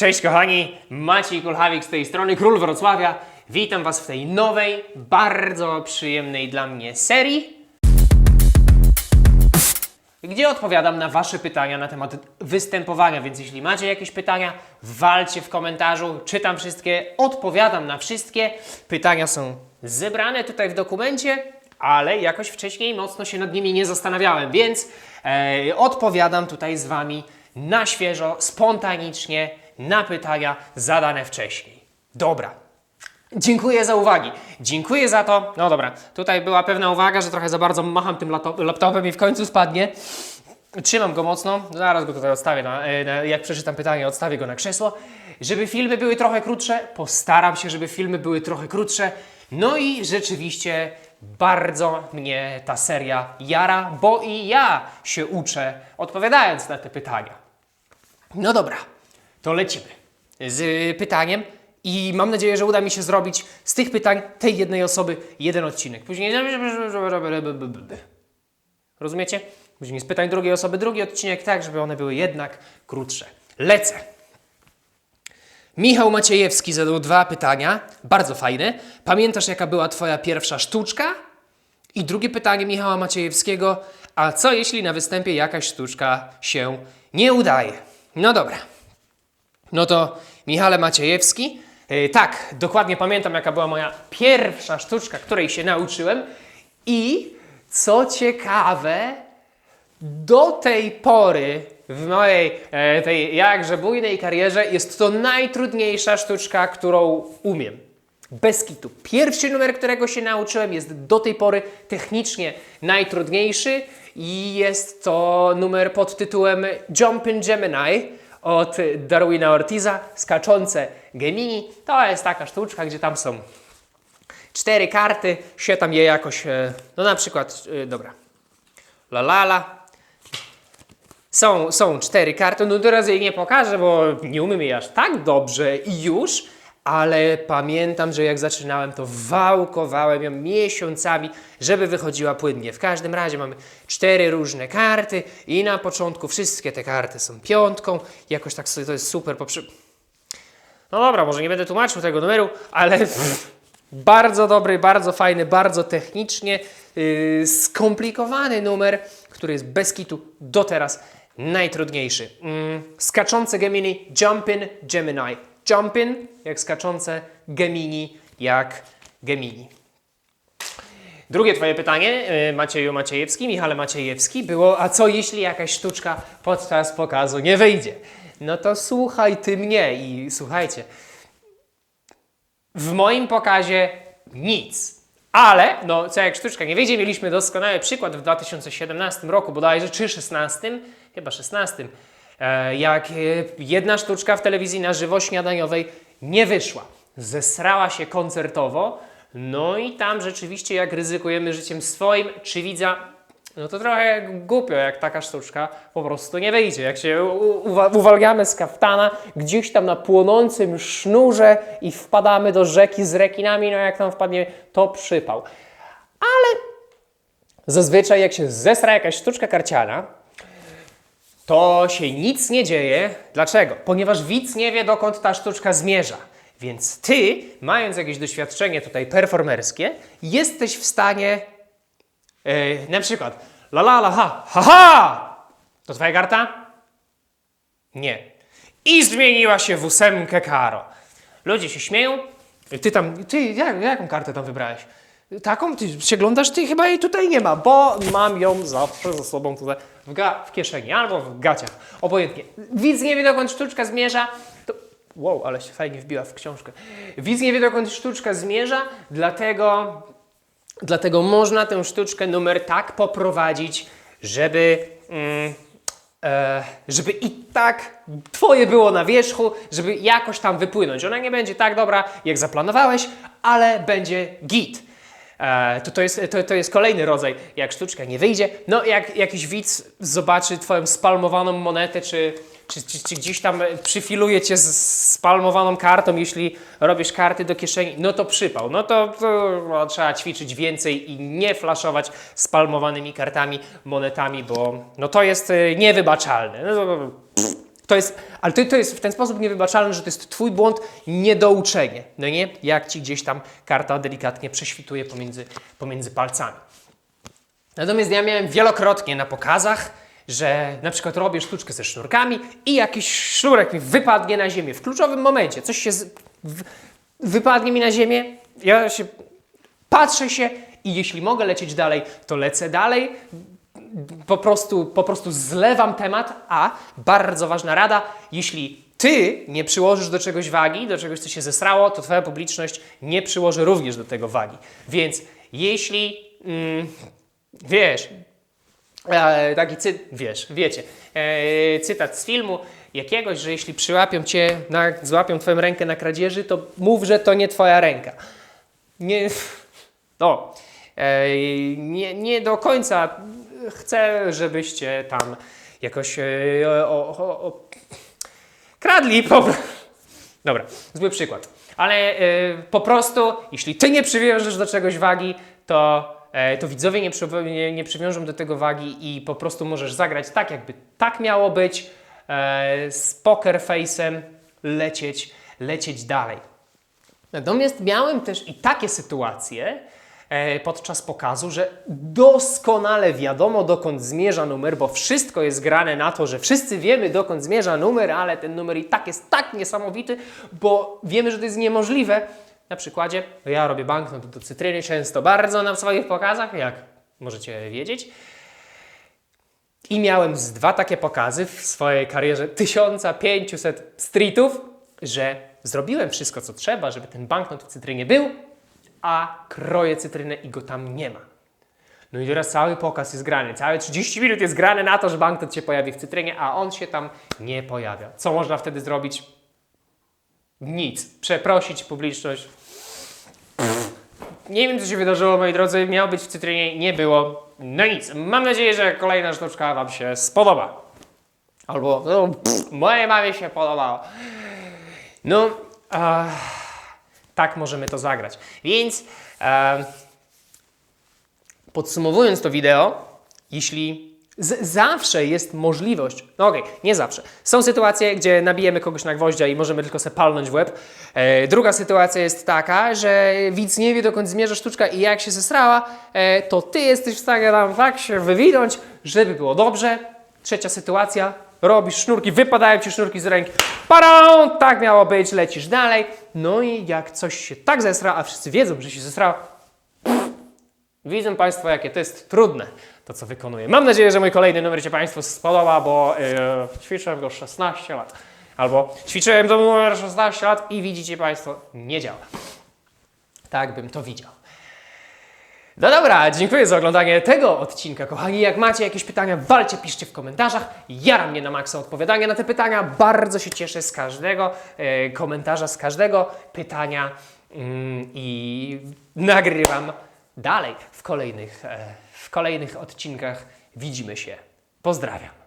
Cześć kochani, Maciej Kulchawik z tej strony, Król Wrocławia. Witam Was w tej nowej, bardzo przyjemnej dla mnie serii, gdzie odpowiadam na Wasze pytania na temat występowania. Więc jeśli macie jakieś pytania, walcie w komentarzu, czytam wszystkie, odpowiadam na wszystkie. Pytania są zebrane tutaj w dokumencie, ale jakoś wcześniej mocno się nad nimi nie zastanawiałem, więc e, odpowiadam tutaj z Wami na świeżo, spontanicznie na pytania zadane wcześniej. Dobra. Dziękuję za uwagi. Dziękuję za to. No dobra, tutaj była pewna uwaga, że trochę za bardzo macham tym laptopem i w końcu spadnie. Trzymam go mocno, zaraz go tutaj odstawię, na, e, na, jak przeczytam pytanie, odstawię go na krzesło. Żeby filmy były trochę krótsze, postaram się, żeby filmy były trochę krótsze. No i rzeczywiście bardzo mnie ta seria jara, bo i ja się uczę odpowiadając na te pytania. No dobra, to lecimy z pytaniem i mam nadzieję, że uda mi się zrobić z tych pytań tej jednej osoby jeden odcinek. Później. Rozumiecie? Później z pytań drugiej osoby drugi odcinek, tak, żeby one były jednak krótsze. Lecę. Michał Maciejewski zadał dwa pytania, bardzo fajne. Pamiętasz, jaka była Twoja pierwsza sztuczka? I drugie pytanie Michała Maciejewskiego, a co jeśli na występie jakaś sztuczka się nie udaje? No dobra. No to Michale Maciejewski. Yy, tak, dokładnie pamiętam, jaka była moja pierwsza sztuczka, której się nauczyłem. I co ciekawe, do tej pory w mojej e, tej jakże bujnej karierze jest to najtrudniejsza sztuczka, którą umiem. Bez kitu. Pierwszy numer, którego się nauczyłem, jest do tej pory technicznie najtrudniejszy i jest to numer pod tytułem Jumpin' Gemini od Darwina Ortiza, skaczące Gemini. To jest taka sztuczka, gdzie tam są cztery karty, się tam je jakoś, e, no na przykład, e, dobra, la la la, są, są cztery karty, no teraz jej nie pokażę, bo nie umiem jej aż tak dobrze. I już, ale pamiętam, że jak zaczynałem, to wałkowałem ją miesiącami, żeby wychodziła płynnie. W każdym razie mamy cztery różne karty i na początku wszystkie te karty są piątką, jakoś tak sobie to jest super poprzy... No dobra, może nie będę tłumaczył tego numeru, ale bardzo dobry, bardzo fajny, bardzo technicznie yy, skomplikowany numer, który jest bez kitu do teraz najtrudniejszy. Skaczące Gemini, Jumpin Gemini. Jumpin jak skaczące, Gemini jak Gemini. Drugie Twoje pytanie, y, Macieju Maciejewski, Michale Maciejewski, było, a co jeśli jakaś sztuczka podczas pokazu nie wyjdzie? No to słuchaj Ty mnie i słuchajcie, w moim pokazie nic. Ale, no co jak sztuczka nie wyjdzie, mieliśmy doskonały przykład w 2017 roku bodajże, czy 16, chyba 16, e, jak e, jedna sztuczka w telewizji na żywo śniadaniowej nie wyszła. Zesrała się koncertowo, no i tam rzeczywiście jak ryzykujemy życiem swoim czy widza, no to trochę głupio, jak taka sztuczka po prostu nie wyjdzie. Jak się uwalniamy z kaftana gdzieś tam na płonącym sznurze i wpadamy do rzeki z rekinami, no jak tam wpadnie, to przypał. Ale zazwyczaj jak się zesra jakaś sztuczka karciana, to się nic nie dzieje. Dlaczego? Ponieważ widz nie wie, dokąd ta sztuczka zmierza. Więc ty, mając jakieś doświadczenie tutaj performerskie, jesteś w stanie e, na przykład la la la ha, ha ha! To twoja karta? Nie. I zmieniła się w ósemkę karo. Ludzie się śmieją. Ty tam, ty jak, jaką kartę tam wybrałeś? Taką? Ty przeglądasz? Ty chyba jej tutaj nie ma, bo mam ją zawsze ze sobą tutaj w, ga- w kieszeni albo w gaciach. Obojętnie. Widz nie wie dokąd sztuczka zmierza, to... Wow, ale się fajnie wbiła w książkę. Widz nie wie dokąd sztuczka zmierza, dlatego Dlatego można tę sztuczkę numer tak poprowadzić, żeby, mm, e, żeby i tak twoje było na wierzchu, żeby jakoś tam wypłynąć. Ona nie będzie tak dobra, jak zaplanowałeś, ale będzie git. E, to, to, jest, to, to jest kolejny rodzaj, jak sztuczka nie wyjdzie. No, jak jakiś widz zobaczy twoją spalmowaną monetę, czy, czy, czy, czy gdzieś tam przyfiluje cię z spalmowaną kartą, jeśli robisz karty do kieszeni, no to przypał. No to, to no, trzeba ćwiczyć więcej i nie flaszować spalmowanymi kartami, monetami, bo no to jest e, niewybaczalne. No, pff, To jest, ale to, to jest w ten sposób niewybaczalne, że to jest twój błąd, niedouczenie. No nie? Jak ci gdzieś tam karta delikatnie prześwituje pomiędzy, pomiędzy palcami. Natomiast ja miałem wielokrotnie na pokazach, że na przykład robię sztuczkę ze sznurkami i jakiś sznurek mi wypadnie na ziemię w kluczowym momencie. Coś się z, wypadnie mi na ziemię, ja się patrzę się i jeśli mogę lecieć dalej, to lecę dalej. Po prostu, po prostu zlewam temat, a bardzo ważna rada, jeśli ty nie przyłożysz do czegoś wagi, do czegoś, co się zesrało, to twoja publiczność nie przyłoży również do tego wagi. Więc jeśli, mm, wiesz, e, taki cy, wiesz, wiecie, e, cytat z filmu jakiegoś, że jeśli przyłapią cię, na, złapią twoją rękę na kradzieży, to mów, że to nie twoja ręka. Nie, no, e, nie, nie do końca chcę, żebyście tam jakoś e, o, o, o, kradli po Dobra, zły przykład. Ale e, po prostu, jeśli ty nie przywiążesz do czegoś wagi, to, e, to widzowie nie, przywo- nie, nie przywiążą do tego wagi i po prostu możesz zagrać tak, jakby tak miało być, z poker face'em lecieć, lecieć dalej. Natomiast miałem też i takie sytuacje podczas pokazu, że doskonale wiadomo, dokąd zmierza numer, bo wszystko jest grane na to, że wszyscy wiemy, dokąd zmierza numer, ale ten numer i tak jest tak niesamowity, bo wiemy, że to jest niemożliwe. Na przykładzie, ja robię banknot do cytryny często bardzo na swoich pokazach, jak możecie wiedzieć. I miałem z dwa takie pokazy w swojej karierze 1500 streetów, że zrobiłem wszystko, co trzeba, żeby ten banknot w cytrynie był, a kroję cytrynę i go tam nie ma. No i teraz cały pokaz jest grany, całe 30 minut jest grane na to, że banknot się pojawi w cytrynie, a on się tam nie pojawia. Co można wtedy zrobić? Nic. Przeprosić publiczność. Nie wiem, co się wydarzyło, moi drodzy. Miało być w cytrynie, nie było. No nic. Mam nadzieję, że kolejna sztuczka Wam się spodoba. Albo no, pff, mojej mamie się podobało. No, e, tak możemy to zagrać. Więc e, podsumowując to wideo, jeśli z, zawsze jest możliwość, no okej, nie zawsze. Są sytuacje, gdzie nabijemy kogoś na gwoździa i możemy tylko se palnąć w łeb. E, druga sytuacja jest taka, że widz nie wie dokąd zmierza sztuczka i jak się zesrała, e, to ty jesteś w stanie tam tak się wywinąć, żeby było dobrze. Trzecia sytuacja, robisz sznurki, wypadają ci sznurki z ręki, parą, tak miało być, lecisz dalej. No i jak coś się tak zesra, a wszyscy wiedzą, że się zesrała, Widzą Państwo, jakie to jest trudne, to co wykonuję. Mam nadzieję, że mój kolejny numer się Państwu spodoba, bo yy, ćwiczyłem go 16 lat. Albo ćwiczyłem to numer 16 lat i widzicie Państwo, nie działa. Tak bym to widział. No dobra, dziękuję za oglądanie tego odcinka, kochani. Jak macie jakieś pytania, walcie, piszcie w komentarzach. Jara mnie na maksa odpowiadanie na te pytania. Bardzo się cieszę z każdego e, komentarza, z każdego pytania mm, i nagrywam dalej w kolejnych, e, w kolejnych odcinkach. Widzimy się. Pozdrawiam.